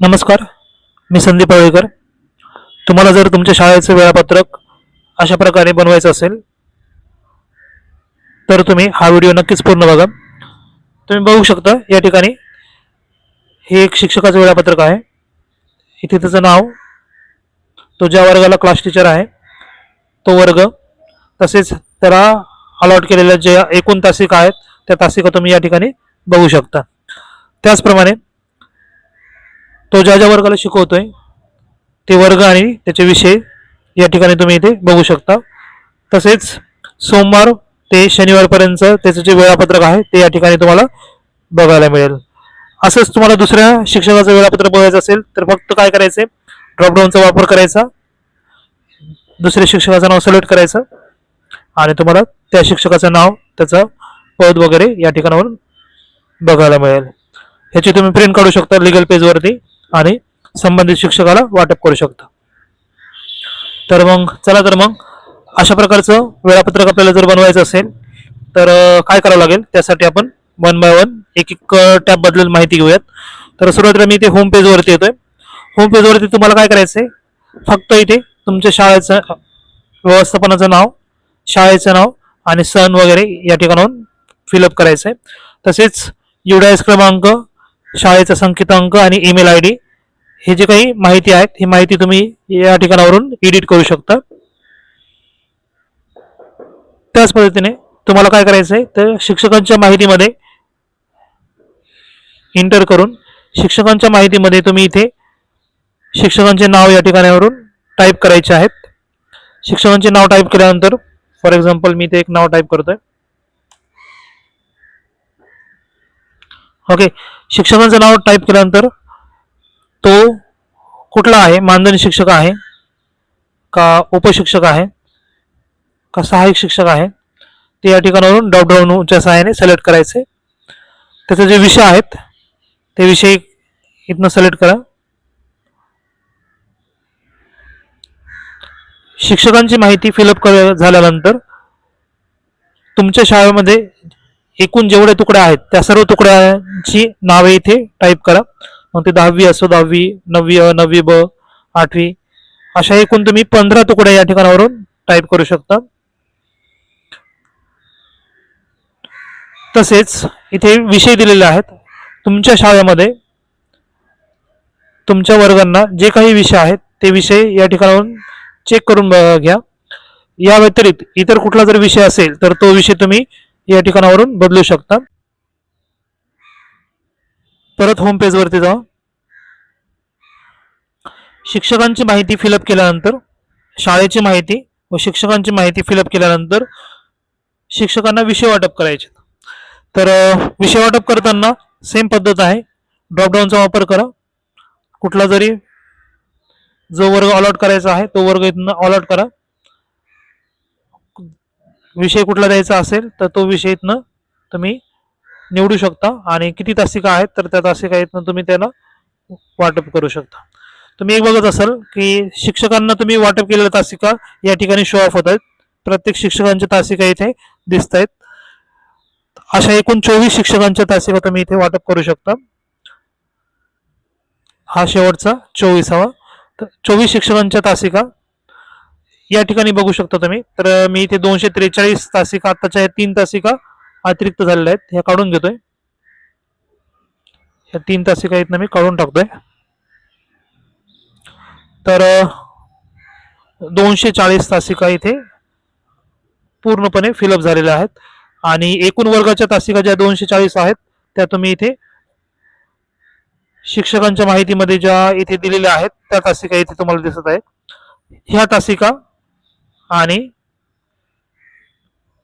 नमस्कार मी संदीप आळेकर. तुम्हाला जर तुमच्या शाळेचं वेळापत्रक अशा प्रकारे बनवायचं असेल तर तुम्ही हा व्हिडिओ नक्कीच पूर्ण बघा. तुम्ही बघू शकता या ठिकाणी हे एक शिक्षकाचं वेळापत्रक आहे. इथे त्याचं नाव तो ज्या वर्गाला क्लास टीचर आहे तो वर्ग. तसेच त्याला अलॉट केलेल्या ज्या एकूण तासिका आहेत त्या तासिका तुम्ही या ठिकाणी बघू शकता. त्याचप्रमाणे तो ज्या ज्या वर्गाला शिकवतोय ते वर्ग आणि त्याचे विषय या ठिकाणी तुम्ही इथे बघू शकता. तसेच सोमवार ते शनिवारपर्यंत त्याचं जे वेळापत्रक आहे ते या ठिकाणी तुम्हाला बघायला मिळेल. असंच तुम्हाला दुसऱ्या शिक्षकाचं वेळापत्रक बघायचं असेल तर फक्त काय करायचं ड्रॉपडाऊनचा वापर करायचा. दुसऱ्या शिक्षकाचं नाव सिलेक्ट करायचं. आणि तुम्हाला त्या शिक्षकाचं नाव त्याचं पद वगैरे या ठिकाणावरून बघायला मिळेल. ह्याची तुम्ही प्रिंट काढू शकता लिगल पेजवरती आणि संबंधित शिक्षकाला वाटप करू शकता. तर मग चला तर मग अशा प्रकारचं वेळापत्रक आपल्याला जर बनवायचं असेल तर काय करावं लागेल? त्यासाठी आपण वन बाय वन एक एक टॅब बदलून माहिती घेऊयात. तर सुरुवातीला मी इथे होम पेजवरती येतोय. होम पेजवरती तुम्हाला काय करायचं आहे फक्त इथे तुमच्या शाळेचं व्यवस्थापनाचं नाव शाळेचं नाव आणि सण वगैरे या ठिकाणाहून फिलअप करायचं आहे तसेच युडायस क्रमांक शाळेचा संकेतांक आणि ईमेल आय डी हे जे काही माहिती आहेत ही माहिती तुम्ही या ठिकाणावरून एडिट करू शकता. त्याच पद्धतीने तुम्हाला काय करायचं आहे तर शिक्षकांच्या माहितीमध्ये इंटर करून शिक्षकांच्या माहितीमध्ये तुम्ही इथे शिक्षकांचे नाव या ठिकाणावरून टाईप करायचे आहेत. शिक्षकांचे नाव टाईप केल्यानंतर फॉर एक्झाम्पल मी इथे एक नाव टाईप करतोय. ओके शिक्षकांचं नाव टाईप केल्यानंतर तो कुठला आहे? मानधनी शिक्षक आहे का उपशिक्षक आहे का सहाय्यक शिक्षक आहे? ते या ठिकाणावरून डॉपडाऊनच्या सहाय्याने सिलेक्ट करायचे. त्याचे जे विषय आहेत ते विषय इथनं सिलेक्ट करा. शिक्षकांची माहिती फिलअप कर झाल्यानंतर तुमच्या शाळेमध्ये एकूण जेवढे तुकडे आहेत त्या सर्व तुकड्यांची नावे इथे टाईप करा. मग ते दहावी असो दहावी नववी अ नववी ब आठवी अशा एकूण तुम्ही पंधरा तुकड्या या ठिकाणावरून टाईप करू शकता. तसेच इथे विषय दिलेले आहेत. तुमच्या शाळेमध्ये तुमच्या वर्गांना जे काही विषय आहेत ते विषय या ठिकाणावरून चेक करून घ्या. या व्यतिरिक्त इतर कुठला जर विषय असेल तर तो विषय तुम्ही या ठिकाणावरून बदलू शकता. परत होम पेजवरती जा शिक्षकांची माहिती फिलअप केल्यानंतर शाळेची माहिती व शिक्षकांची माहिती फिलअप केल्यानंतर शिक्षकांना विषय वाटप करायचे. तर विषय वाटप करताना सेम पद्धत आहे. ड्रॉपडाऊनचा वापर करा. कुठला जरी जो वर्ग अलॉट करायचा आहे तो वर्ग इथून अलॉट करा. विषय कुठला द्यायचा असेल तर तो विषय इथनं तुम्ही निवडू शकता. आणि किती तासिका आहेत तर त्या तासिका इथनं तुम्ही त्याला वाटप करू शकता. तुम्ही एक बघत असाल की शिक्षकांना तुम्ही वाटप केलेल्या तासिका या ठिकाणी शो ऑफ होत आहेत. प्रत्येक शिक्षकांच्या तासिका इथे दिसत आहेत अशा एकूण चोवीस शिक्षकांच्या तासिका तुम्ही इथे वाटप करू शकता. हा शेवटचा चोवीसावा. तर चोवीस शिक्षकांच्या तासिका या ठिकाणी बघू शकता तुम्ही. तर मी इथे दोनशे त्रेचाळीस तासिका आत्ताच्या ह्या तीन तासिका अतिरिक्त झालेल्या आहेत. ह्या काढून घेतोय. ह्या तीन तासिका इथनं मी काढून टाकतोय. तर दोनशे चाळीस तासिका इथे पूर्णपणे फिलअप झालेल्या आहेत. आणि एकूण वर्गाच्या तासिका ज्या दोनशे चाळीस आहेत त्या तुम्ही इथे शिक्षकांच्या माहितीमध्ये ज्या इथे दिलेल्या आहेत त्या तासिका इथे तुम्हाला दिसत आहेत. ह्या तासिका आणि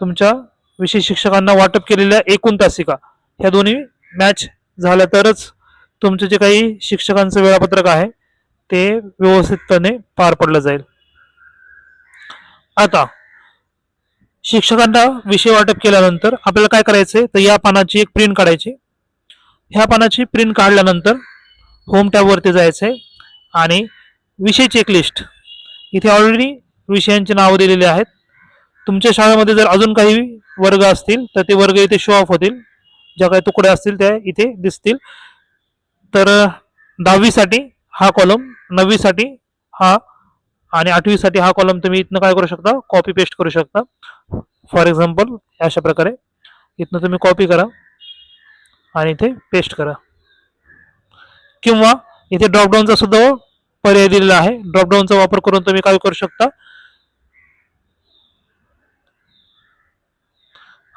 तुमच्या विषय शिक्षकांना वाटप केलेल्या एकूण तासिका ह्या दोन्ही मॅच झाल्या तरच तुमचं जे काही शिक्षकांचं वेळापत्रक आहे ते व्यवस्थितपणे पार पडलं जाईल. आता शिक्षकांना विषय वाटप केल्यानंतर आपल्याला काय करायचंय? तर या पानाची एक प्रिंट काढायची. ह्या पानाची प्रिंट काढल्यानंतर होम टॅबवरती जायचं आहे आणि विषय चेकलिस्ट इथे ऑलरेडी विषयांची नावं दिलेली आहेत. तुमच्या शाळेमध्ये जर अजून काही वर्ग असतील तर ते वर्ग इथे शो ऑफ होतील. ज्या काही तुकड्या असतील त्या इथे दिसतील. तर दहावीसाठी हा कॉलम नववीसाठी हा आणि आठवीसाठी हा कॉलम तुम्ही इथनं काय करू शकता? कॉपी पेस्ट करू शकता. फॉर एक्झाम्पल अशा प्रकारे इथनं तुम्ही कॉपी करा आणि इथे पेस्ट करा. किंवा इथे ड्रॉपडाऊनचा सुद्धा पर्याय दिलेला आहे. ड्रॉपडाऊनचा वापर करून तुम्ही काय करू शकता?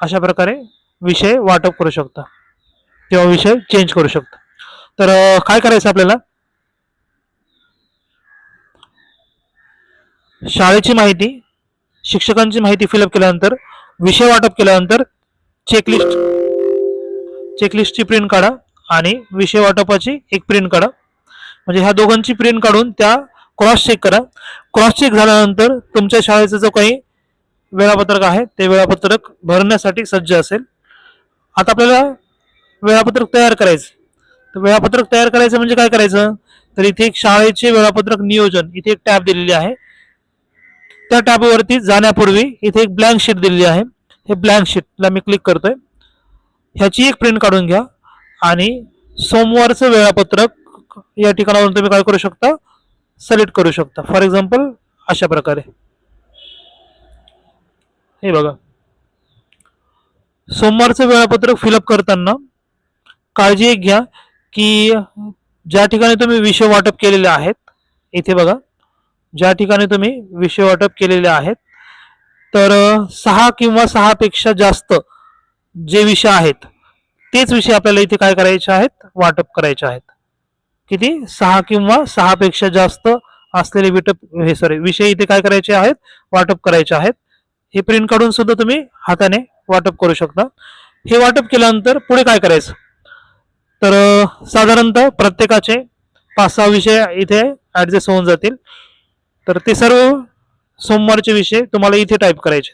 अशा प्रकारे विषय वाटप करू शकता किंवा विषय चेंज करू शकता. तर काय करायचं आपल्याला? शाळेची माहिती शिक्षकांची माहिती फिलअप केल्यानंतर विषय वाटप केल्यानंतर चेकलिस्ट चेकलिस्टची प्रिंट काढा आणि विषय वाटपाची एक प्रिंट काढा. म्हणजे ह्या दोघांची प्रिंट काढून त्या क्रॉस चेक करा. क्रॉस चेक झाल्यानंतर तुमच्या शाळेचा जो काही वेळापत्रक आहे ते वेळापत्रक भरण्यासाठी सज्ज असेल. आता आपल्याला वेळापत्रक तयार करायचं. तर वेळापत्रक तयार करायचं म्हणजे काय करायचं? तर इथे एक शाळेचे वेळापत्रक नियोजन इथे एक टॅब दिलेली आहे. त्या टॅबवरती जाण्यापूर्वी इथे एक ब्लँक शीट दिलेली आहे. हे ब्लँक शीटला मी क्लिक करतोय. ह्याची एक प्रिंट काढून घ्या. आणि सोमवारचं वेळापत्रक या ठिकाणावरून तुम्ही काय करू शकता? सिलेक्ट करू शकता. फॉर एक्झाम्पल अशा प्रकारे. हे बघा. सोमवारचं वेळापत्रक फिलअप करताना काळजी एक घ्या की ज्या ठिकाणी तुम्ही विषय वाटप केलेले आहेत इथे बघा. ज्या ठिकाणी तुम्ही विषय वाटप केलेले आहेत तर सहा किंवा सहापेक्षा जास्त जे विषय आहेत तेच विषय आपल्याला इथे काय करायचे आहेत? वाटप करायचे आहेत. किती? सहा किंवा सहापेक्षा जास्त असलेले विटप हे सॉरी विषय इथे काय करायचे आहेत? वाटप करायचे आहेत. हे प्रिंट काढून सुद्धा तुम्ही हाताने वाटप करू शकता. हे वाटप केल्यानंतर पुढे काय करायचं? तर साधारणतः प्रत्येकाचे पाच सहा विषय इथे ॲडजस्ट होऊन जातील. तर ते सर्व सोमवारचे विषय तुम्हाला इथे टाईप करायचे.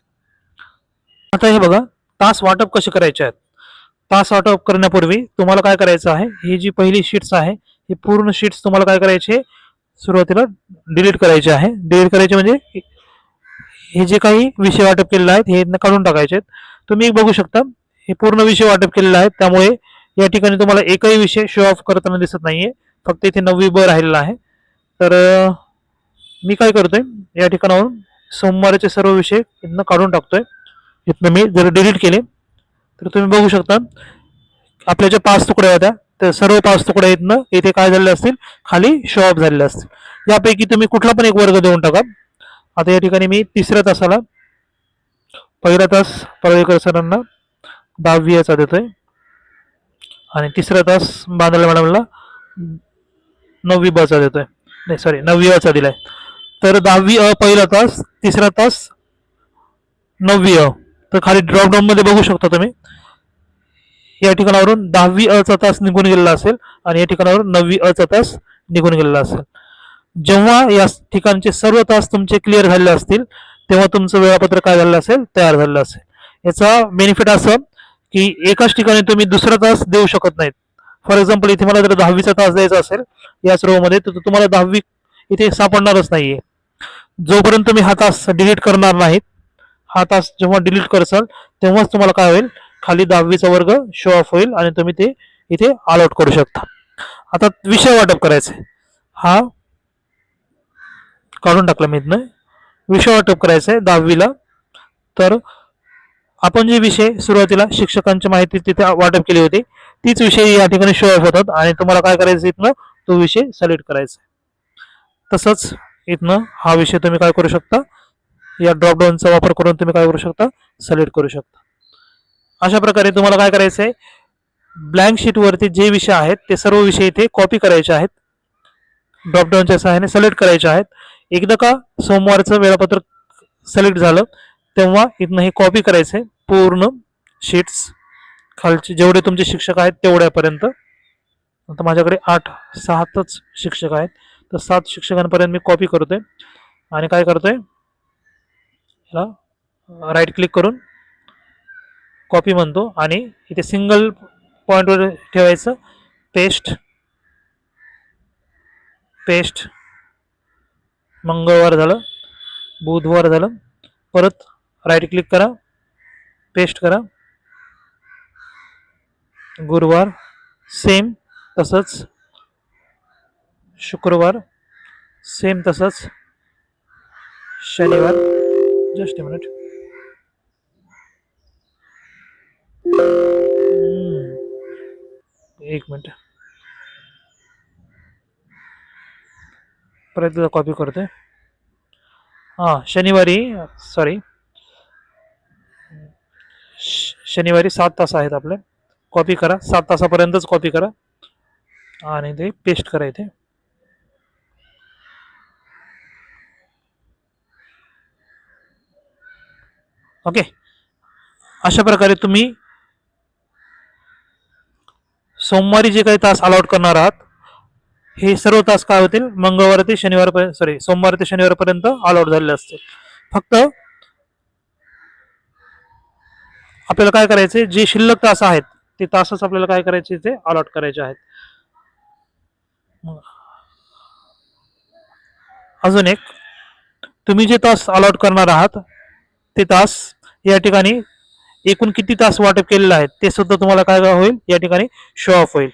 आता हे बघा तास वाटप कसे करायचे आहेत? तास वाटप करण्यापूर्वी तुम्हाला काय करायचं आहे? ही जी पहिली शीट्स आहे ही पूर्ण शीट्स तुम्हाला काय करायचे? सुरुवातीला डिलीट करायचे आहे. डिलीट करायचे म्हणजे हे जे काही विषय वाटप केलेले आहेत हे इथनं काढून टाकायचे आहेत. तुम्ही एक बघू शकता हे पूर्ण विषय वाटप केलेले आहेत. त्यामुळे या ठिकाणी तुम्हाला एकही विषय शो ऑफ करताना दिसत नाहीये. फक्त इथे नववी ब राहिलेला आहे. तर मी काय करतोय या ठिकाणावरून सोमवारचे सर्व विषय इथनं काढून टाकतोय. इथनं मी जर डिलीट केले तर तुम्ही बघू शकता आपल्या ज्या पाच तुकड्या होत्या त्या सर्व पाच तुकड्या इथनं इथे काय झालेले असतील खाली शो ऑफ झालेले असतील. यापैकी तुम्ही कुठला पण एक वर्ग देऊन टाका. आता या ठिकाणी मी तिसऱ्या तासाला पहिला तास पळवेकर सरांना दहावी याचा देतोय. आणि तिसरा तास बांधला मॅडमला नववी बचा देतोय. नाही सॉरी नववी अचा दिलाय. तर दहावी अ पहिला तास तिसरा तास नववी अ. तर खाली ड्रॉपमध्ये बघू शकता तुम्ही. या ठिकाणावरून दहावी अ चा तास निघून गेलेला असेल आणि या ठिकाणावरून नववी अ चा तास निघून गेलेला असेल. जेव्हा या ठिकाणचे सर्व तास तुमचे क्लिअर झालेले असतील तेव्हा तुमचं वेळापत्रक काय झालेलं असेल तयार झालेलं असेल. याचा बेनिफिट असं की एकाच ठिकाणी तुम्ही दुसरा तास देऊ शकत नाहीत. फॉर एक्झाम्पल इथे मला जर दहावीचा तास द्यायचा असेल याच रोमध्ये तर तुम्हाला दहावी इथे सापडणारच नाहीये. जोपर्यंत तुम्ही हा तास डिलीट करणार नाहीत हा तास जेव्हा डिलीट करसाल तेव्हाच तुम्हाला काय होईल? खाली दहावीचा वर्ग शो ऑफ होईल आणि तुम्ही ते इथे अलॉट करू शकता. आता विषय वाटप करायचे हा काढून टाकला मी इथनं. विषय वाटप करायचं आहे दहावीला. तर आपण जे विषय सुरुवातीला शिक्षकांची माहिती तिथे वाटप केली होती तीच विषय या ठिकाणी शो ऑफ होतात आणि तुम्हाला काय करायचं इथनं तो विषय सिलेक्ट करायचा. आहे तसंच इथनं हा विषय तुम्ही काय करू शकता या ड्रॉपडाऊनचा वापर करून तुम्ही काय करू शकता सिलेक्ट करू शकता. अशा प्रकारे तुम्हाला काय करायचं आहे ब्लँक शीटवरती जे विषय आहेत ते सर्व विषय इथे कॉपी करायचे आहेत. ड्रॉपडाऊनच्या सहाय्याने सिलेक्ट करायचे आहेत. एकदा का सोमवारचं वेळापत्रक सिलेक्ट झालं तेव्हा इथनं हे कॉपी करायचं आहे पूर्ण शीट्स खालचे जेवढे तुमचे शिक्षक आहेत तेवढ्यापर्यंत. आता माझ्याकडे आठ सातच शिक्षक आहेत. तर सात शिक्षकांपर्यंत मी कॉपी करतोय. आणि काय करतोय? याला राईट क्लिक करून कॉपी म्हणतो. आणि इथे सिंगल पॉईंटवर ठेवायचं. पेस्ट पेस्ट मंगळवार झालं बुधवार झालं. परत राईट क्लिक करा पेस्ट करा. गुरुवार सेम तसंच. शुक्रवार सेम तसंच. शनिवार जस्ट मिनिट एक मिनिट. परत एकदा कॉपी करतोय. हां शनिवारी सॉरी शनिवारी सात तास आहेत आपले. कॉपी करा. सात तासापर्यंतच कॉपी करा. आणि ते पेस्ट करा इथे. ओके अशा प्रकारे तुम्ही सोमवारी जे काही तास अलॉट करणार आहात हे सर्व तास काय होतील? मंगळवार ते शनिवार सॉरी सोमवार ते शनिवारपर्यंत अलॉट झालेले असतील. फक्त आपल्याला काय करायचे जे शिल्लक तास आहेत ते तासच आपल्याला काय करायचे? ते अलॉट करायचे आहेत. अजून एक तुम्ही जे तास अलॉट करणार आहात ते तास या ठिकाणी एकूण किती तास वाटप केलेले आहेत ते सुद्धा तुम्हाला काय काय होईल? या ठिकाणी शो ऑफ होईल.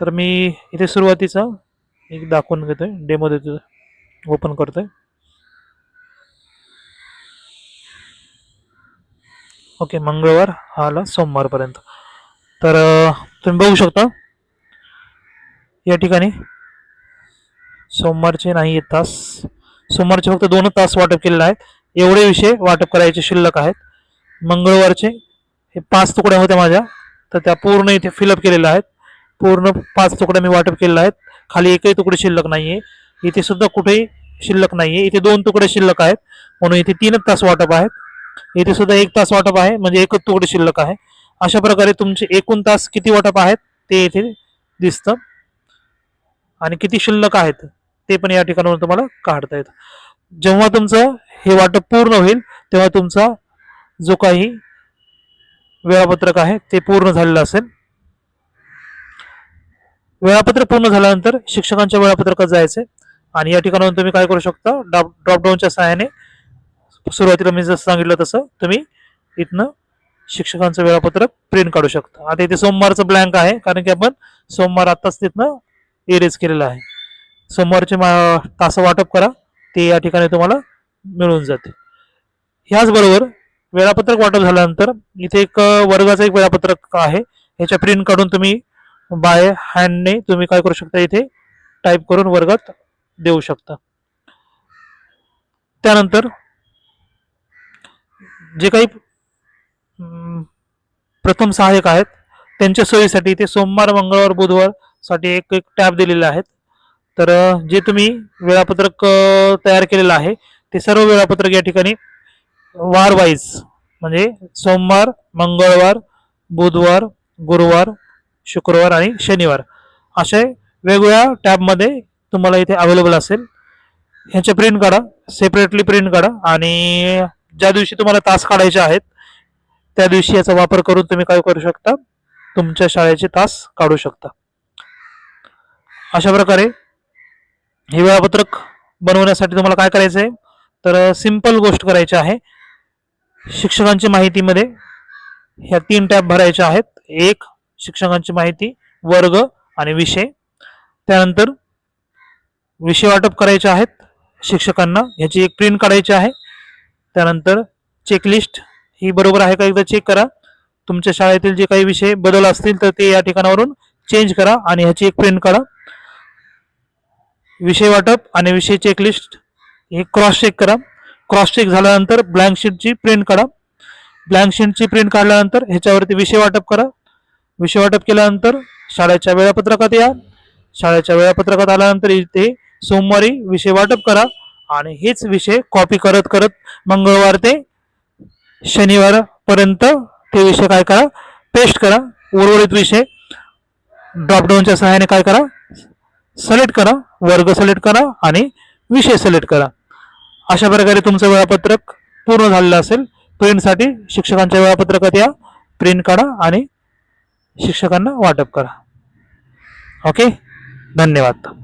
तर मी इथे सुरुवातीचा एक दाखवून घेतोय. डेमो देतो ओपन करतोय. ओके मंगळवार हा आला सोमवारपर्यंत. तर तुम्ही बघू शकता या ठिकाणी सोमवारचे नाही आहेत तास. सोमवारचे फक्त दोन तास वाटप केलेले आहेत. एवढे विषय वाटप करायचे शिल्लक आहेत. मंगळवारचे हे पाच तुकड्या होत्या माझ्या. तर त्या पूर्ण इथे फिलअप केलेल्या आहेत. पूर्ण पाच तुकड्या मी वाटप केलेल्या आहेत. खाली एकही तुकडे शिल्लक नाहीये. इथे सुद्धा कुठेही शिल्लक नाहीये. इथे दोन तुकडे शिल्लक आहेत. म्हणून इथे तीनच तास वाटप आहेत. इथे सुद्धा एक तास वाटप आहे. म्हणजे एकच तुकडे शिल्लक आहे. अशा प्रकारे तुमचे एकूण तास किती वाटप आहेत ते इथे दिसतं. आणि किती शिल्लक आहेत ते पण या ठिकाणावरून तुम्हाला काढता येतं. जेव्हा तुमचं हे वाटप पूर्ण होईल तेव्हा तुमचा जो काही वेळापत्रक आहे ते पूर्ण झालेलं असेल. वेळापत्रक पूर्ण झाल्यानंतर शिक्षकांच्या वेळापत्रकात जायचे आणि या ठिकाणाहून तुम्ही काय करू शकता? डॉप ड्रॉपडाऊनच्या सहाय्याने सुरुवातीला मी जसं सांगितलं तसं तुम्ही इथनं शिक्षकांचं वेळापत्रक प्रिंट काढू शकता. आता इथे सोमवारचं ब्लँक आहे कारण की आपण सोमवार आत्ताच तिथनं एरेज केलेलं आहे. सोमवारचे मा- तासं वाटप करा ते या ठिकाणी तुम्हाला मिळून जाते ह्याचबरोबर वेळापत्रक वाटप झाल्यानंतर इथे एक वर्गाचं एक वेळापत्रक आहे ह्याच्या प्रिंट काढून तुम्ही बाय हँडने तुम्ही काय करू शकता इथे? टाईप करून वर्गात देऊ शकता. त्यानंतर जे काही प्रथम सहाय्यक आहेत त्यांच्या सोयीसाठी इथे सोमवार मंगळवार बुधवारसाठी एक एक टॅब दिलेले आहेत. तर जे तुम्ही वेळापत्रक तयार केलेलं आहे ते सर्व वेळापत्रक या ठिकाणी वार वाईज म्हणजे सोमवार मंगळवार बुधवार गुरुवार शुक्रवार आणि शनिवार. असे वेगवेगळ्या टॅबमध्ये तुम्हाला इथे अवेलेबल असेल. ह्याचे प्रिंट काढा सेपरेटली प्रिंट काढा आणि ज्या दिवशी तुम्हाला तास काढायचे आहेत त्या दिवशी याचा वापर करून तुम्ही काय करू शकता? तुमच्या शाळेचे तास काढू शकता. अशा प्रकारे हे वेळापत्रक बनवण्यासाठी तुम्हाला काय करायचं आहे तर सिंपल गोष्ट करायची आहे. शिक्षकांची माहितीमध्ये ह्या तीन टॅब भरायच्या आहेत. एक शिक्षकांची माहिती वर्ग आणि विषय. त्यानंतर विषय वाटप करायचे आहेत शिक्षकांना. ह्याची एक प्रिंट काढायची आहे. त्यानंतर चेकलिस्ट ही बरोबर आहे का एकदा चेक करा. तुमच्या शाळेतील जे काही विषय बदल असतील तर ते या ठिकाणावरून चेंज करा आणि ह्याची एक प्रिंट काढा. विषय वाटप आणि विषय चेकलिस्ट हे क्रॉस चेक करा. क्रॉस चेक झाल्यानंतर ब्लँक शीटची प्रिंट काढा. ब्लँक शीटची प्रिंट काढल्यानंतर ह्याच्यावरती विषय वाटप करा. विषय वाटप केल्यानंतर शाळेच्या वेळापत्रकात या. शाळेच्या वेळापत्रकात आल्यानंतर इथे सोमवारी विषय वाटप करा आणि हेच विषय कॉपी करत करत मंगळवार ते शनिवारपर्यंत ते विषय काय करा? पेस्ट करा. उर्वरित विषय ड्रॉपडाऊनच्या सहाय्याने काय करा? सिलेक्ट करा. वर्ग सिलेक्ट करा आणि विषय सिलेक्ट करा. अशा प्रकारे तुमचं वेळापत्रक पूर्ण झालेलं असेल. प्रिंटसाठी शिक्षकांच्या वेळापत्रकात या. प्रिंट काढा आणि शिक्षकांना वाटप करा. ओके धन्यवाद.